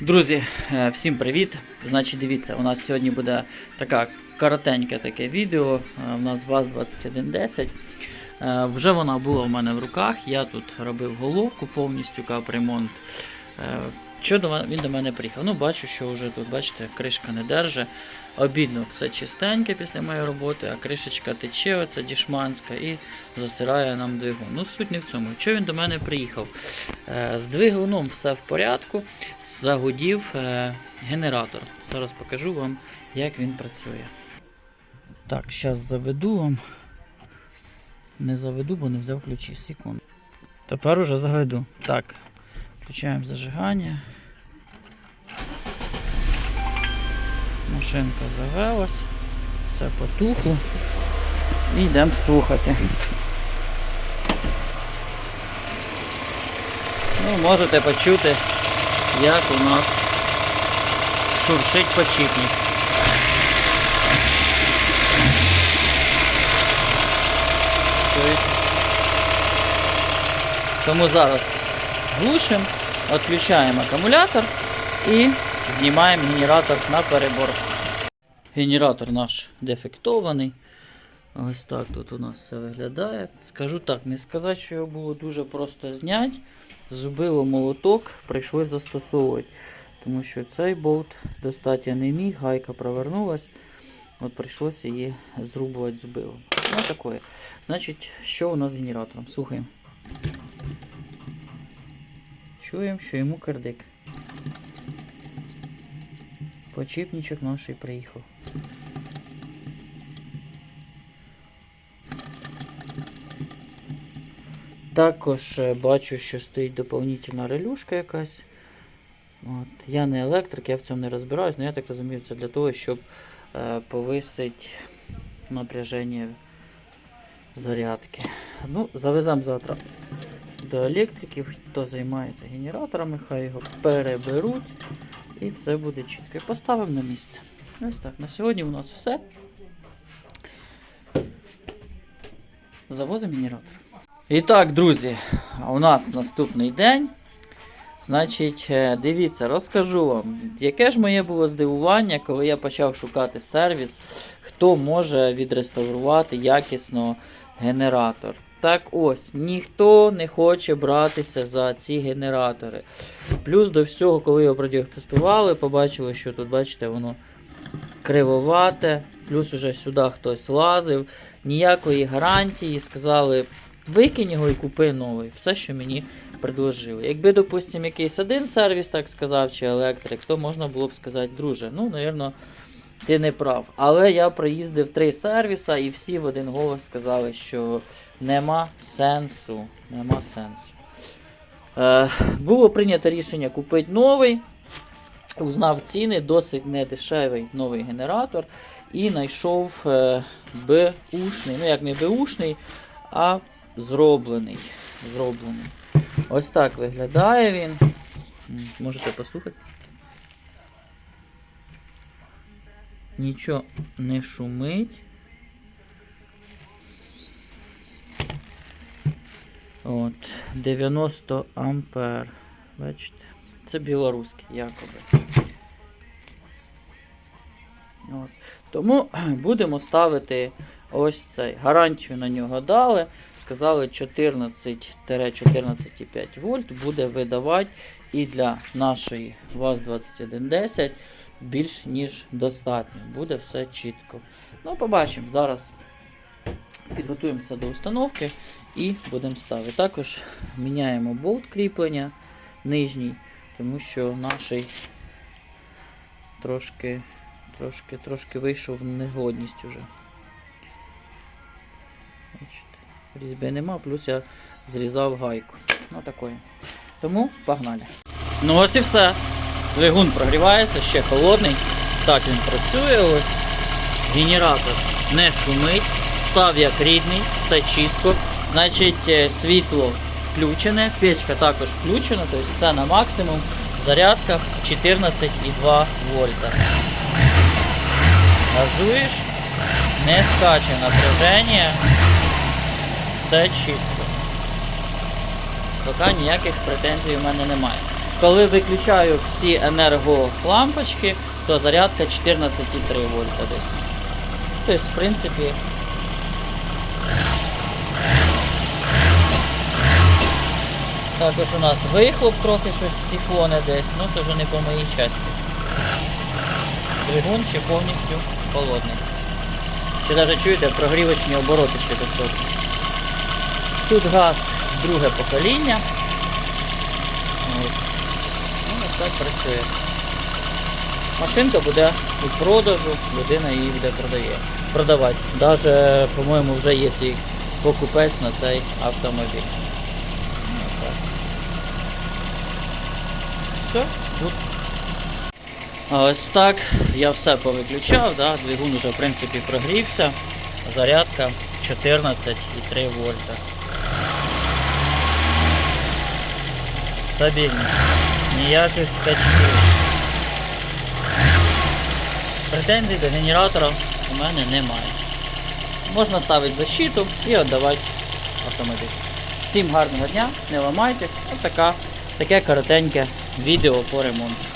Друзі, е, всім привіт! Значить, дивіться, у нас сьогодні буде така коротеньке таке відео. Е, У нас ВАЗ-2110. Е, Вже вона була в мене в руках. Я тут робив головку повністю капремонт. Е, Що він до мене приїхав? Ну, бачу, що вже тут, бачите, кришка не держить. Обідно, все чистеньке після моєї роботи, а кришечка тече, оця дішманська, і засирає нам двигун. Ну, суть не в цьому. Що він до мене приїхав? Е, З двигуном все в порядку загудів е, генератор. Зараз покажу вам, як він працює. Так, зараз заведу вам. Не заведу, бо не взяв ключі. Секунду. Тепер уже заведу. Так, включаємо зажигання. Машинка завелась, все потухло. І йдемо слухати. Ну, можете почути, як у нас шуршить почіпник. Тому зараз глушимо, відключаємо акумулятор і знімаємо генератор на перебор. Генератор наш дефектований. Ось так тут у нас все виглядає. Скажу так, не сказати, що його було дуже просто зняти. Зубило молоток, прийшлось застосовувати. Тому що цей болт достати я не міг, гайка провернулась. От прийшлося її зрубувати зубилом. Ну таке. Значить, що у нас з генератором? Слухаємо. Чуємо, що йому кардик. Почіпничок наш приїхав. Також е, бачу, що стоїть доповнительна релюшка якась. От. Я не електрик, я в цьому не розбираюсь, але я так розумію, це для того, щоб е, повисити напряження зарядки. Ну, завеземо завтра до електриків, хто займається генераторами, хай його переберуть і все буде чітко. І поставимо на місце. Ось так. На сьогодні у нас все. Завозимо генератор. І так, друзі, у нас наступний день. Значить, е, дивіться, розкажу вам, яке ж моє було здивування, коли я почав шукати сервіс, хто може відреставрувати якісно генератор. Так ось, ніхто не хоче братися за ці генератори. Плюс до всього, коли його продіагностували, побачили, що тут, бачите, воно кривовате. Плюс уже сюди хтось лазив, ніякої гарантії. Сказали, викинь його і купи новий. Все, що мені предложили. Якби, допустимо, якийсь один сервіс так сказав, чи електрик, то можна було б сказати, друже, ну, напевно, ти не прав. Але я проїздив три сервіса і всі в один голос сказали, що нема сенсу. Нема сенсу. Е, було прийнято рішення купити новий. Узнав ціни, досить недешевий новий генератор. І знайшов е, Бушний. Ну, як не Бушний, а зроблений. зроблений. Ось так виглядає він. Можете послухати. Нічого не шумить. От, 90 ампер. Бачите? Це білоруський якоби. От. Тому будемо ставити ось цей. Гарантію на нього дали. Сказали 14-14,5 вольт буде видавати і для нашої ВАЗ-2110 більш ніж достатньо. Буде все чітко. Ну, побачимо. Зараз підготуємося до установки і будемо ставити. Також міняємо болт кріплення нижній, тому що наш трошки, трошки, трошки вийшов негодність уже. Різьби нема, плюс я зрізав гайку. Ну такое. Тому погнали. Ну ось і все. Двигун прогрівається, ще холодний. Так він працює. Ось. Генератор не шумить. Став як рідний, все чітко. Значить, е, світло включене, печка також включена, тобто все на максимум. Зарядка 14,2 вольта. Газуєш, не скаче напряження. Все чітко. Поки ніяких претензій у мене немає. Коли виключаю всі енерголампочки, то зарядка 14,3 вольта десь. Тобто, в принципі. Також у нас вихлоп трохи щось сіфоне десь, ну це вже не по моїй часті. Двигун ще повністю холодний. Чи навіть чуєте, прогрівочні обороти ще високі. Тут газ друге покоління. От. Так працює. Машинка буде у продажу, людина її буде продає. продавати. Даже, по-моєму, вже є свій покупець на цей автомобіль. Все, тут. Ось так я все повиключав, да? двигун уже в принципі прогрівся. Зарядка 14,3 вольта. Стабільно. Ніяких скачків. Претензій до генератора у мене немає. Можна ставити защиту і віддавати автомобіль. Всім гарного дня, не ламайтесь. Ось така, таке коротеньке відео по ремонту.